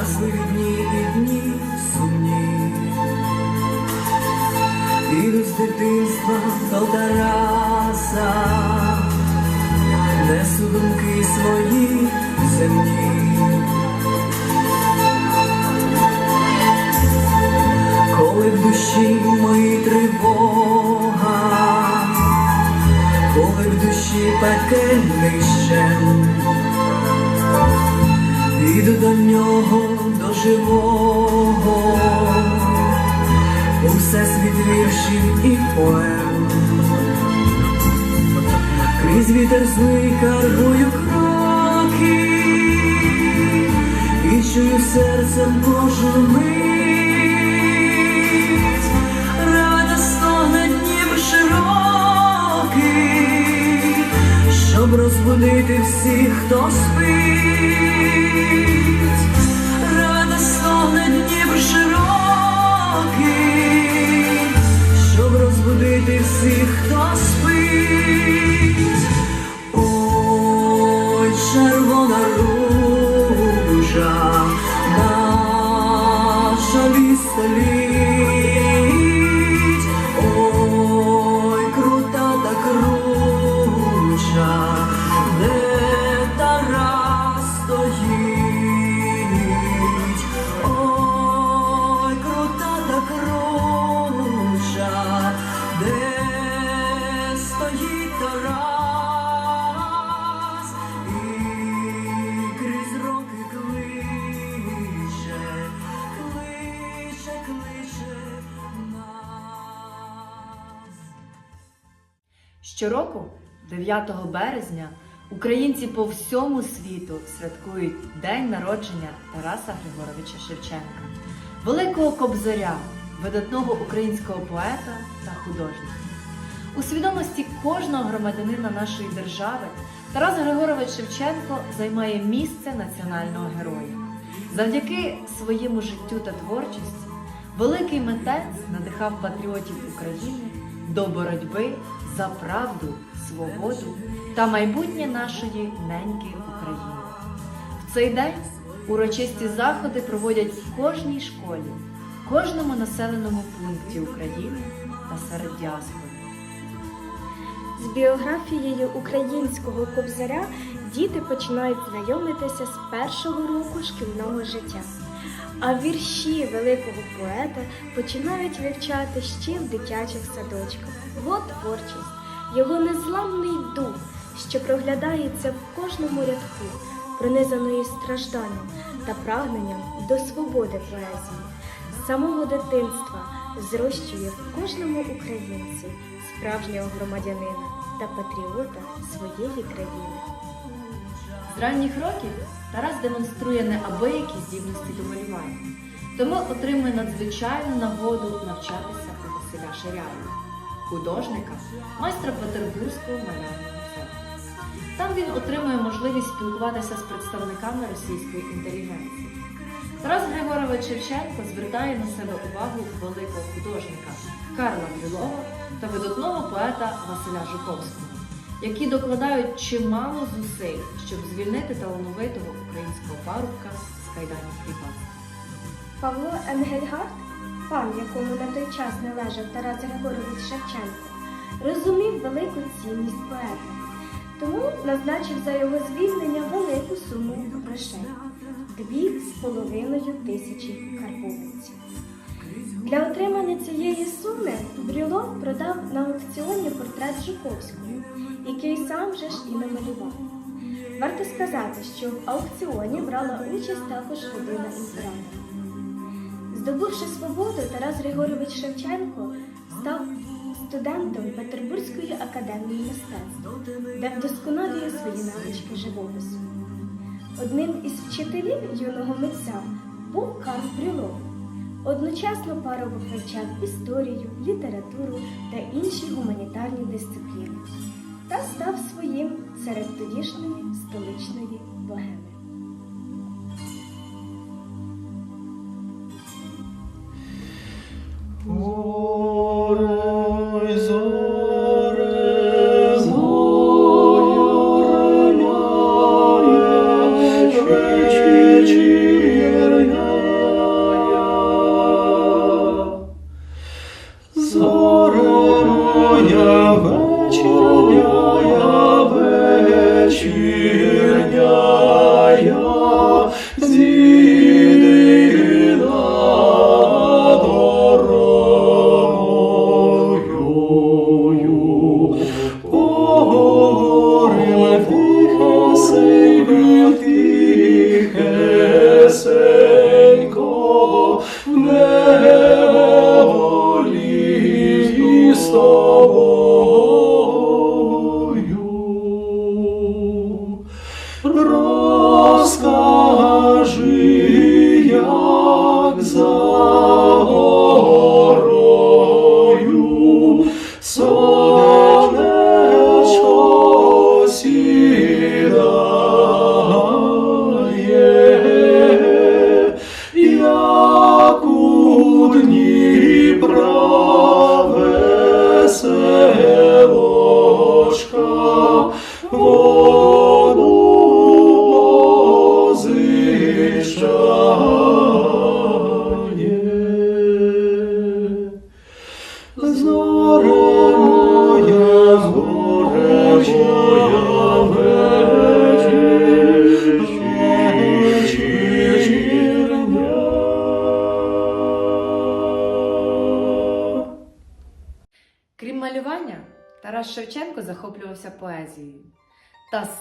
щасливі дні і дні сумні. Піду з дитинства до несу думки свої земні. Коли в душі моїй тривога, коли в душі пекельний щем, Піду до нього, до живого, усе світ віршів і поем. Крізь вітер злий кроки, і чую серцем кожну мить, рада стогне днів широкий, щоб розбудити всіх, хто спить, рада стогне днів широкий, щоб розбудити всіх, хто спить. Ой, червона ружа, наша стоїть. Щороку, 9 березня, українці по всьому світу святкують День народження Тараса Григоровича Шевченка, великого кобзаря, видатного українського поета та художника. У свідомості кожного громадянина нашої держави Тарас Григорович Шевченко займає місце національного героя. Завдяки своєму життю та творчості великий митець надихав патріотів України до боротьби за правду, свободу та майбутнє нашої неньки України. В цей день урочисті заходи проводять в кожній школі, кожному населеному пункті України та серед діаспори. З біографією українського кобзаря діти починають знайомитися з першого року шкільного життя. А вірші великого поета починають вивчати ще в дитячих садочках. Його творчість, його незламний дух, що проглядається в кожному рядку, пронизаної стражданням та прагненням до свободи поезії. З самого дитинства зрощує в кожному українці справжнього громадянина та патріота своєї країни. З ранніх років Тарас демонструє неабиякі здібності до малювання, тому отримує надзвичайну нагоду навчатися у Василя Ширяєва, художника, майстра Петербурзького малярного цеху. Там він отримує можливість спілкуватися з представниками російської інтелігенції. Тарас Григорович Шевченко звертає на себе увагу великого художника Карла Крилова та видатного поета Василя Жуковського які докладають чимало зусиль, щоб звільнити талановитого українського парубка з кайданів кріпацтва. Павло Енгельгард, пан, якому на той час належав Тарас Григорович Шевченко, розумів велику цінність поета, тому назначив за його звільнення велику суму грошей дві з половиною тисячі карбованців. Для отримання цієї суми Брюлов продав на аукціоні портрет Жуковського, який сам же ж і намалював. Варто сказати, що в аукціоні брала участь також родина імператора. Здобувши свободу, Тарас Григорович Шевченко став студентом Петербурзької академії мистецтв, де вдосконалює свої навички живопису. Одним із вчителів юного митця був Карл Брюлов. Одночасно парубок вивчав історію, літературу та інші гуманітарні дисципліни та став своїм серед тодішньої столичної богеми. Ой,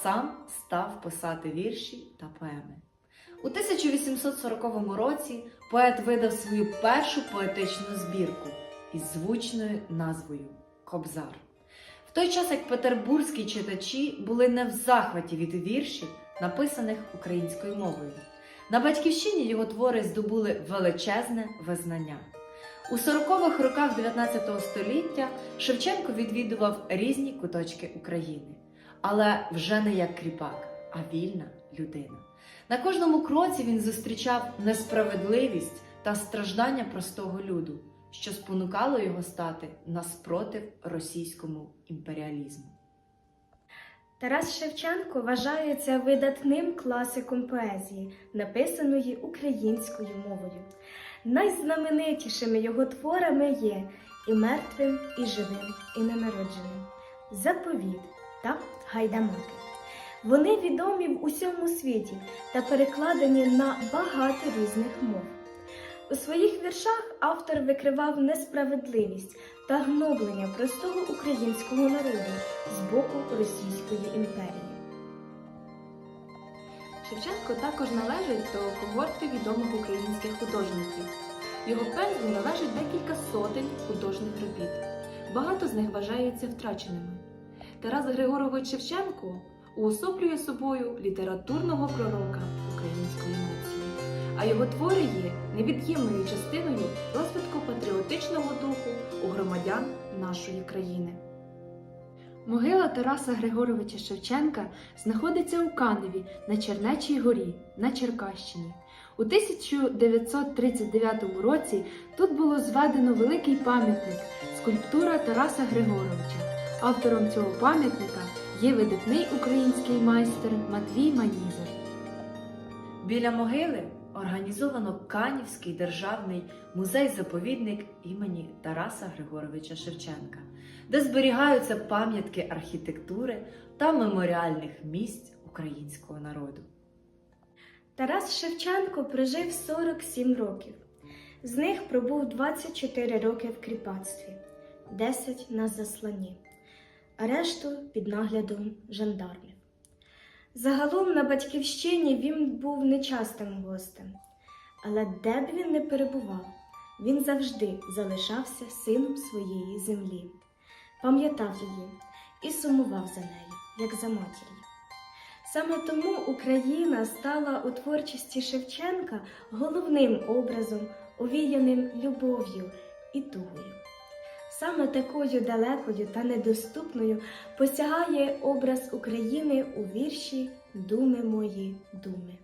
сам став писати вірші та поеми. У 1840 році поет видав свою першу поетичну збірку із звучною назвою Кобзар. В той час як петербурзькі читачі були не в захваті від віршів, написаних українською мовою. На батьківщині його твори здобули величезне визнання. У 40-х роках 19 століття Шевченко відвідував різні куточки України, але вже не як кріпак, а вільна людина. На кожному кроці він зустрічав несправедливість та страждання простого люду, що спонукало його стати наспротив російському імперіалізму. Тарас Шевченко вважається видатним класиком поезії, написаної українською мовою. Найзнаменитішими його творами є і мертвим, і живим, і ненародженим, заповіт та гайдамаки. Вони відомі в усьому світі та перекладені на багато різних мов. У своїх віршах автор викривав несправедливість та гноблення простого українського народу з боку Російської імперії. Шевченко також належить до когорти відомих українських художників. Його пензлю належить декілька сотень художніх робіт. Багато з них вважаються втраченими. Тарас Григорович Шевченко уособлює собою літературного пророка української нації, а його твори є невід'ємною частиною розвитку патріотичного духу у громадян нашої країни. Могила Тараса Григоровича Шевченка знаходиться у Каневі на Чернечій горі на Черкащині. У 1939 році тут було зведено великий пам'ятник скульптура Тараса Григоровича. Автором цього пам'ятника є видатний український майстер Матвій Манізер. Біля могили організовано Канівський державний музей-заповідник імені Тараса Григоровича Шевченка, де зберігаються пам'ятки архітектури та меморіальних місць українського народу. Тарас Шевченко прожив 47 років. З них пробув 24 роки в кріпацтві, 10 на засланні, а решту під наглядом жандармів. Загалом на батьківщині він був нечастим гостем, але де б він не перебував, він завжди залишався сином своєї землі, пам'ятав її і сумував за нею, як за матір'ю. Саме тому Україна стала у творчості Шевченка головним образом, овіяним любов'ю і тугою. Саме такою далекою та недоступною посягає образ України у вірші Думи мої, думи.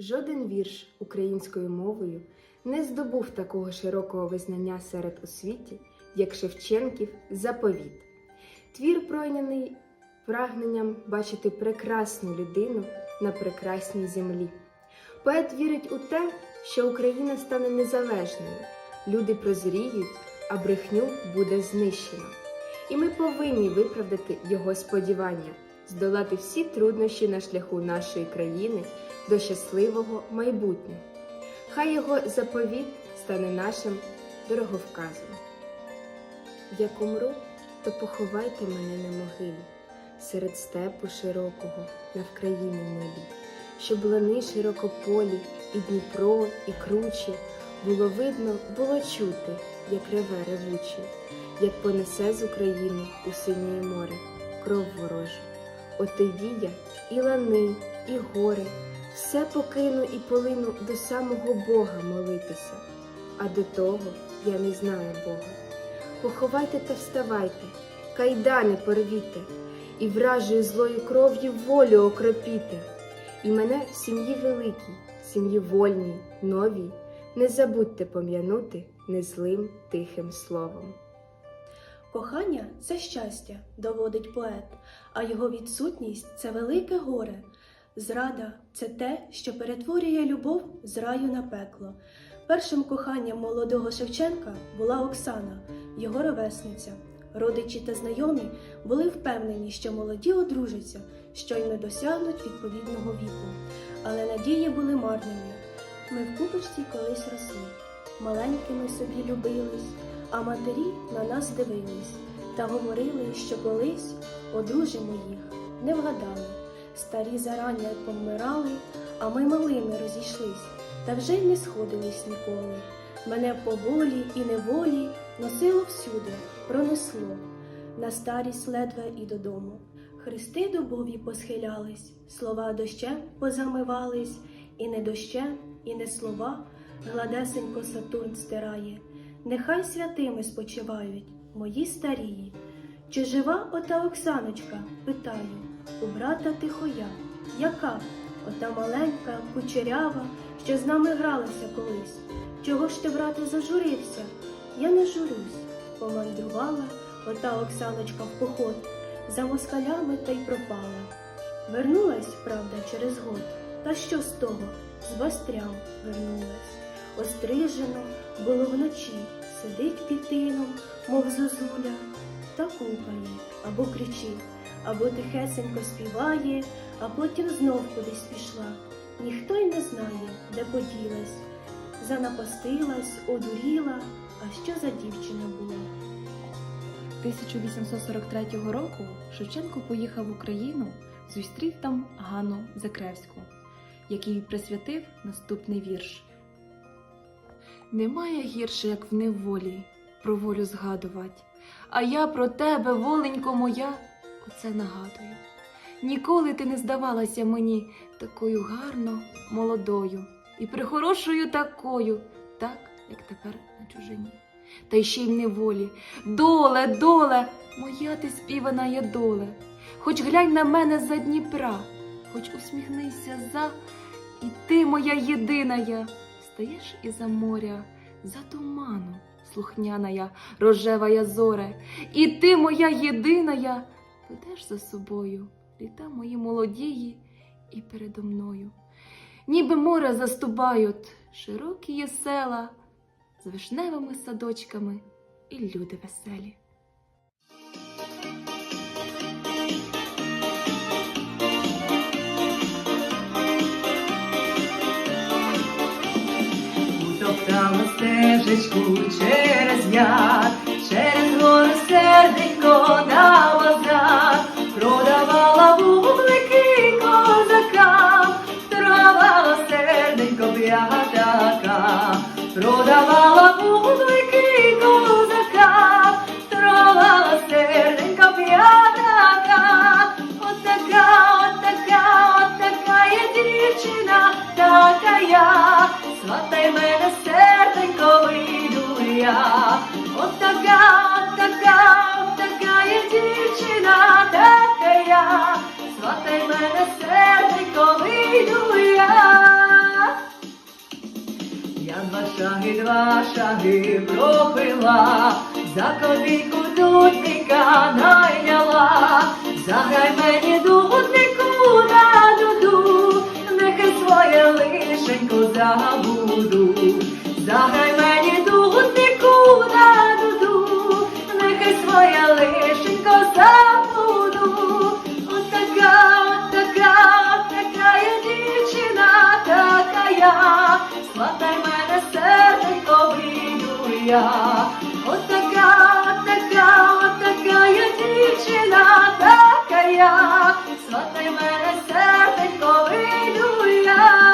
Жоден вірш українською мовою не здобув такого широкого визнання серед у світі, як Шевченків заповіт. Твір пройняний прагненням бачити прекрасну людину на прекрасній землі. Поет вірить у те, що Україна стане незалежною, люди прозріють, а брехню буде знищено. І ми повинні виправдати його сподівання, здолати всі труднощі на шляху нашої країни до щасливого майбутнього. Хай його заповіт стане нашим дороговказом. Як умру, то поховайте мене на могилі, серед степу широкого, на Вкраїні милі, щоб лани широкополі, і Дніпро, і кручі, було видно, було чути, як реве ревучий, як понесе з України у синє море кров ворожу. От тоді я і лани, і гори, все покину і полину до самого Бога молитися, а до того я не знаю Бога. Поховайте та вставайте, кайдани порвіте, і вражою злою кров'ю волю окропіте. І мене в сім'ї великій, сім'ї вольній, новій, не забудьте пом'янути незлим тихим словом. Кохання це щастя, доводить поет, а його відсутність це велике горе. Зрада це те, що перетворює любов з раю на пекло. Першим коханням молодого Шевченка була Оксана, його ровесниця. Родичі та знайомі були впевнені, що молоді одружаться, щойно досягнуть відповідного віку. Але надії були марними. Ми в купочці колись росли, маленькими собі любились, а матері на нас дивились та говорили, що колись одружимо їх, не вгадали. Старі зарання помирали, а ми малими розійшлись, та вже й не сходились ніколи. Мене по болі і неволі носило всюди, пронесло. На старість ледве і додому. Хрести дубові посхилялись, слова дощем позамивались, і не дощем, і не слова, гладесенько Сатурн стирає. Нехай святими спочивають мої старії. Чи жива ота Оксаночка? питаю, у брата тихоя. Яка? Ота маленька, кучерява, що з нами гралася колись. Чого ж ти, брате, зажурився? Я не журюсь. Помандрувала ота Оксаночка в поход, за москалями та й пропала. Вернулась, правда, через год. Та що з того? З бастрям вернулась. Острижено було вночі, сидить під тином, мов зозуля, та кукає або кричить, або тихесенько співає, а потім знов кудись пішла. Ніхто й не знає, де поділась. Занапастилась, одуріла, а що за дівчина була? 1843 року Шевченко поїхав в Україну, зустрів там Ганну Закревську, якій присвятив наступний вірш. Немає гірше, як в неволі про волю згадувать, а я про тебе, воленько моя, оце нагадую. Ніколи ти не здавалася мені такою гарно молодою і прихорошою такою, так, як тепер на чужині. Та й ще й в неволі. Доле, доле, моя ти співана є доле. Хоч глянь на мене за Дніпра, хоч усміхнися за, і ти моя єдина я. Стаєш із-за моря, за туману, слухняна я, рожева я зоре, і ти моя єдина я, ведеш за собою літа мої молодії і передо мною. Ніби море заступають широкі є села з вишневими садочками і люди веселі. Утоптала стежечку через яр, два шаги пропила, за копійку дудника найняла, заграй мені дуднику на дуду, нехай своє лишенько забуду, заграй мені дуднику я. От така, от така, от така я дівчина, така я, сватай мене серденько вийду я.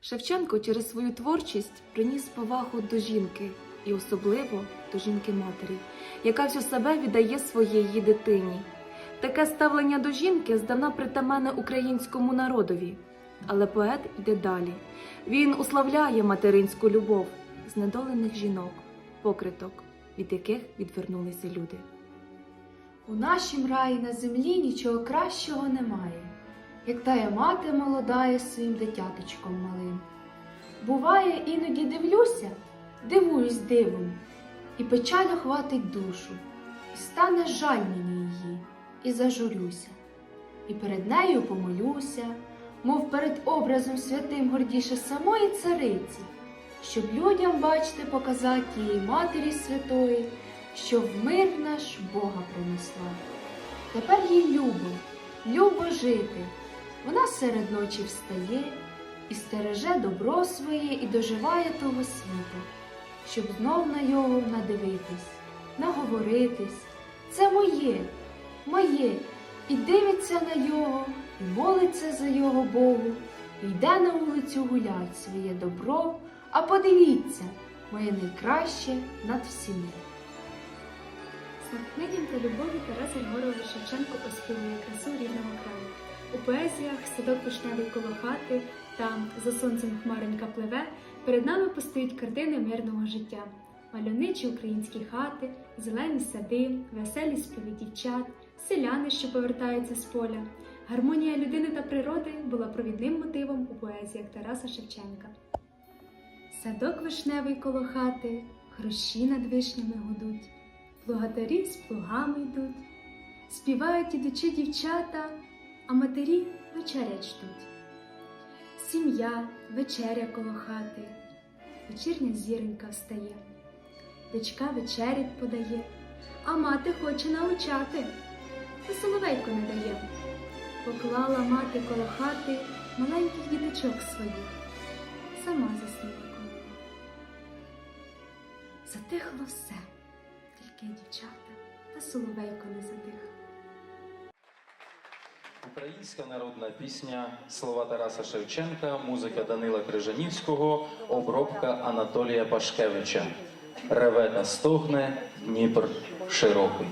Шевченко через свою творчість приніс повагу до жінки і особливо до жінки-матері, яка всю себе віддає своєї дитині. Таке ставлення до жінки здавна притаманне українському народові. Але поет йде далі. Він уславляє материнську любов знедолених жінок, покриток, від яких відвернулися люди. У нашім раї на землі нічого кращого немає, як тая мати молода із своїм дитяточком малим. Буває, іноді дивлюся, дивуюсь дивом, і печаль охватить душу, і стане жаль мені її, і зажурюся, і перед нею помолюся, мов перед образом святим гордіше самої цариці, щоб людям, бачите, показати тієї матері святої, що в мир наш Бога принесла. Тепер їй любо, любо жити. Вона серед ночі встає і стереже добро своє і доживає того світу, щоб знов на його надивитись, наговоритись. Це моє, моє, і дивиться на його, молиться за його Богу, йде на вулицю гулять своє добро. А подивіться, моє найкраще над всіми. З натхненням та любов'ю Тарас Григорович Шевченко оспівує красу рідного краю. У поезіях Садок вишневий коло хати та За сонцем хмаренька пливе перед нами постають картини мирного життя. Мальовничі українські хати, зелені сади, веселі співи дівчат, селяни, що повертаються з поля. Гармонія людини та природи була провідним мотивом у поезіях Тараса Шевченка. Садок вишневий коло хати, хрущі над вишнями гудуть. Плугатарі з плугами йдуть, співають ідучи дівчата, а матері вечерять ждуть. Сім'я, вечеря коло хати, вечірня зіронька встає, дочка вечерять подає, а мати хоче навчати, та соловейко не дає. Поклала мати коло хати маленьких діточок своїх, сама заснула коло. Затихло все тільки дівчата та соловейко не затих. Українська народна пісня, слова Тараса Шевченка, музика Данила Крижанівського, обробка Анатолія Пашкевича. Реве та стогне Дніпр широкий.